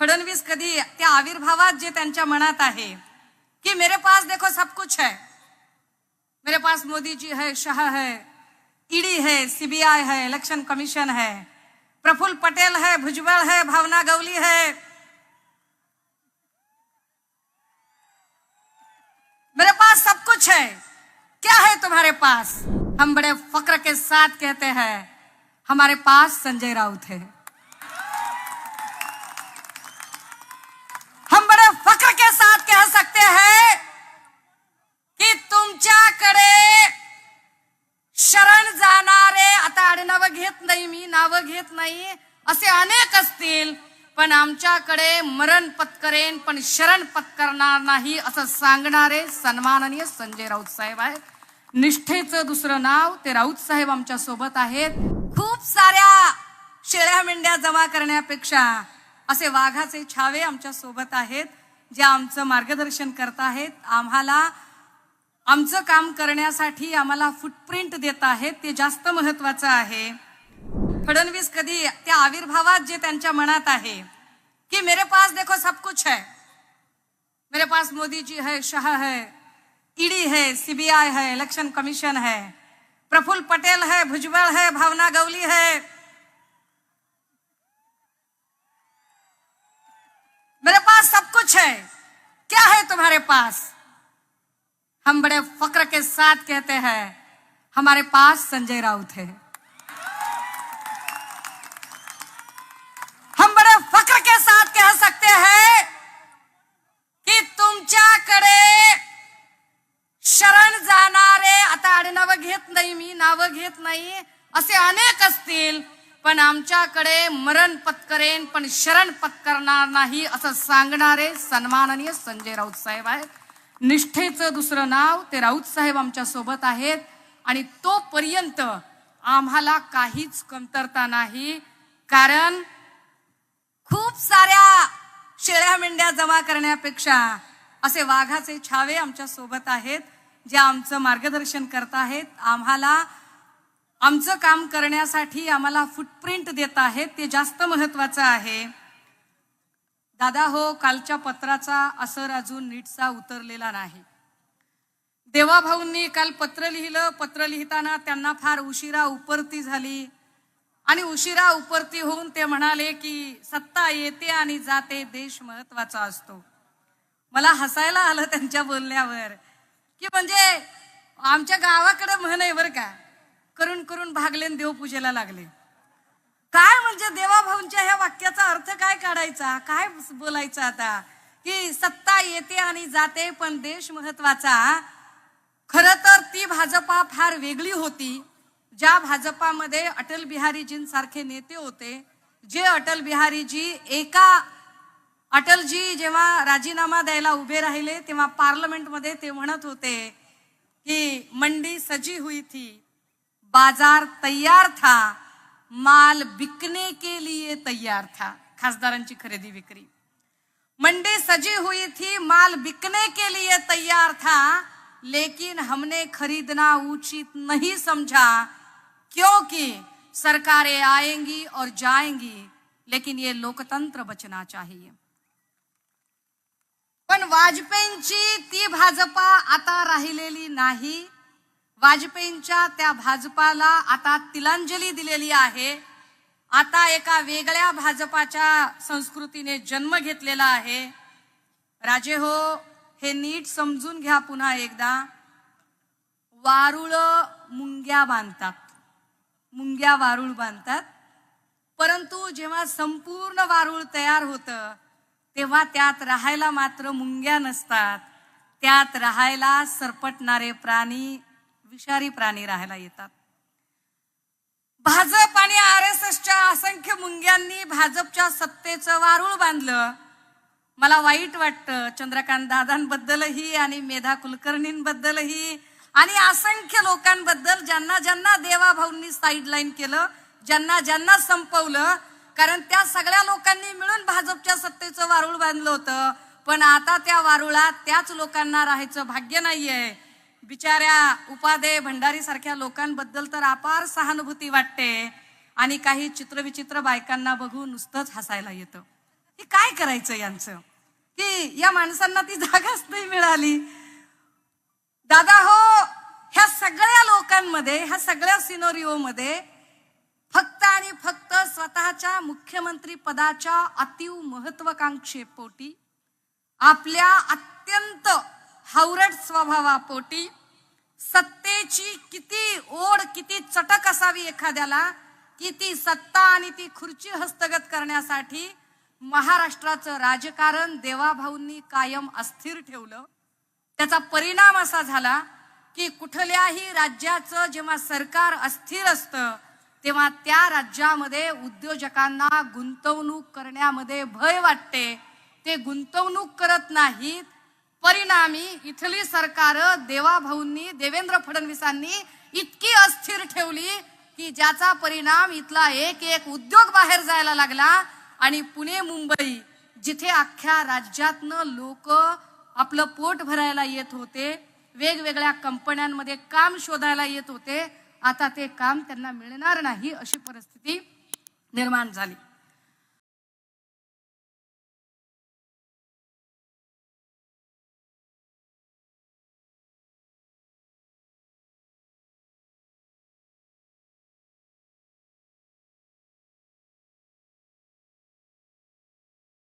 फडणवीस कधी त्या आविर्भावात जे त्यांच्या मनात की मेरे पास देखो सब कुछ है. मेरे पास मोदी जी है, शाह है ईडी है सीबीआई है इलेक्शन कमीशन है, प्रफुल्ल पटेल है भुजबल है, भावना गौली है. मेरे पास सब कुछ है. क्या है तुम्हारे पास? हम बड़े फक्र के साथ कहते हैं, हमारे पास संजय राउत है। नावं घेत नाही असे अनेक असतील पण आमच्याकडे मरण पत्करेन पण शरण पत्करणार नाही असं सांगणारे सन्माननीय संजय राऊत साहेब आहेत. निष्ठेचं दुसरं नाव ते राऊत साहेब आमच्यासोबत आहेत. खूप साऱ्या शेळ्या मेंढ्या जमा करण्यापेक्षा असे वाघाचे छावे आमच्यासोबत आहेत जे आमचं मार्गदर्शन करत आहेत. आम्हाला आमचं काम करण्यासाठी आम्हाला फुटप्रिंट देत आहेत ते जास्त महत्वाचं आहे. फडणवीस कधी त्या आविर्भावात जे त्यांच्या मनात आहे, की मेरे पास देखो सब कुछ है. मेरे पास मोदी जी है, शाह है, ईडी है, सीबीआई है, इलेक्शन कमीशन है, प्रफुल्ल पटेल है भुजबल है, भावना गौली है. मेरे पास सब कुछ है. क्या है तुम्हारे पास? हम बड़े फक्र के साथ कहते हैं, हमारे पास संजय राउत है. आडनावं मी नावं घेत नाही असे अनेक असतील. पण आमच्याकडे मरण पत्करेन पण शरण पत्करणार नाही असं सांगणारे सन्माननीय संजय राऊत साहेब आहेत. निष्ठेचं दुसरं नाव ते राऊत साहेब आमच्यासोबत आहेत. आणि तोपर्यंत आम्हाला काहीच कमतरता नाही कारण खूप साऱ्या शेळ्या मेंढ्या जमा करण्यापेक्षा असे वाघाचे छावे आमच्यासोबत आहेत. जे आमचं मार्गदर्शन करत आहेत आम्हाला आमचं काम करण्यासाठी आम्हाला फुटप्रिंट देत आहेत ते जास्त महत्वाचं आहे. दादा हो कालच्या पत्राचा असर अजून नीटचा उतरलेला नाही. देवाभाऊंनी काल पत्र लिहिलं पत्र लिहिताना त्यांना फार उशिरा उपरती झाली. आणि उशिरा उपरती होऊन ते म्हणाले की सत्ता येते आणि जाते देश महत्त्वाचा असतो. मला हसायला आलं त्यांच्या बोलण्यावर. की म्हणजे आमच्या गावाकडे म्हण आहे बरं का करून करून भागले देवपूजेला लागले. काय म्हणजे देवाभाऊंच्या ह्या वाक्याचा अर्थ काय काढायचा? काय बोलायचा आता? की सत्ता येते आणि जाते पण देश महत्त्वाचा. खर तर ती भाजपा फार वेगळी होती ज्या भाजपामध्ये अटल बिहारीजींसारखे नेते होते जे अटल बिहारीजी एका अटलजी जेव्हा राजीनामा द्यायला उभे राहिले, तेव्हा पार्लमेंटमध्ये होते कि, मंडी सजी हुई थी. बाज़ार तैयार था. माल बिकने के लिए तैयार था. खासदारांची खरेदी विक्री. मंडी सजी हुई थी. माल बिकने के लिए तैयार था. लेकिन हमने खरीदना उचित नहीं समझा, क्योंकि सरकारें आएँगी और जाएँगी, लेकिन ये लोकतंत्र बचना चाहिए. पण वाजपेयींची ती भाजपा आता राहिलेली नाही. वाजपेयींच्या त्या भाजपाला आता तिलांजली दिलेली आहे. आता एका वेगळ्या भाजपाच्या संस्कृतीने जन्म घेतलेला आहे. राजे हो हे नीट समजून घ्या पुन्हा एकदा. वारुळ मुंग्या बांधतात. मुंग्या वारुळ बांधतात. परंतु जेव्हा संपूर्ण वारुळ तयार होतं तेव्हा त्यात राहायला मात्र मुंग्या नसतात. त्यात राहायला सरपटणारे प्राणी विषारी प्राणी राहायला येतात. भाजप आणि आर एस एसच्या असंख्य मुंग्यांनी भाजपच्या सत्तेचं वारुळ बांधलं. मला वाईट वाटतं. चंद्रकांत दादांबद्दलही आणि मेधा कुलकर्णींबद्दलही आणि असंख्य लोकांबद्दल ज्यांना ज्यांना देवाभाऊंनी साईडलाईन केलं ज्यांना ज्यांना संपवलं कारण त्या सगळ्या लोकांनी मिळून भाजपच्या सत्तेचं वारुळ बांधलं होतं. पण आता त्या वारुळात त्याच लोकांना राहायचं भाग्य नाहीये. बिचाऱ्या उपादे भंडारी सारख्या लोकांबद्दल तर अपार सहानुभूती वाटते. आणि काही चित्रविचित्र बायकांना बघून नुसतंच हसायला येतं. की काय करायचं यांचं? की या माणसांना ती जागाच नाही मिळाली. दादा हो ह्या सगळ्या लोकांमध्ये ह्या सगळ्या सिनोरिओ मध्ये स्वतःच्या मुख्यमंत्री पदाच्या अतीव महत्वाकांक्षेपोटी आपल्या अत्यंत हावरट स्वभावापोटी सत्तेची किती ओढ किती चटक असावी एखाद्याला की ती सत्ता आणि ती खुर्ची हस्तगत करण्यासाठी महाराष्ट्राचं राजकारण देवाभाऊंनी कायम अस्थिर ठेवलं. त्याचा परिणाम असा झाला की कुठल्याही राज्याचं जेव्हा सरकार अस्थिर असतं तेव्हा त्या राज्यामध्ये उद्योजकांना गुंतवणूक करण्यामध्ये भय वाटते. ते गुंतवणूक करत नाहीत. परिणामी इथली सरकार देवाभाऊंनी देवेंद्र फडणवीसांनी इतकी अस्थिर ठेवली की ज्याचा परिणाम इथला एक एक उद्योग बाहेर जायला लागला आणि पुणे मुंबई जिथे अख्ख्या राज्यातनं लोक आपलं पोट भरायला येत होते. वेगवेगळ्या कंपन्यांमध्ये काम शोधायला येत होते. आता ते काम त्यांना मिळणार नाही अशी परिस्थिती निर्माण झाली.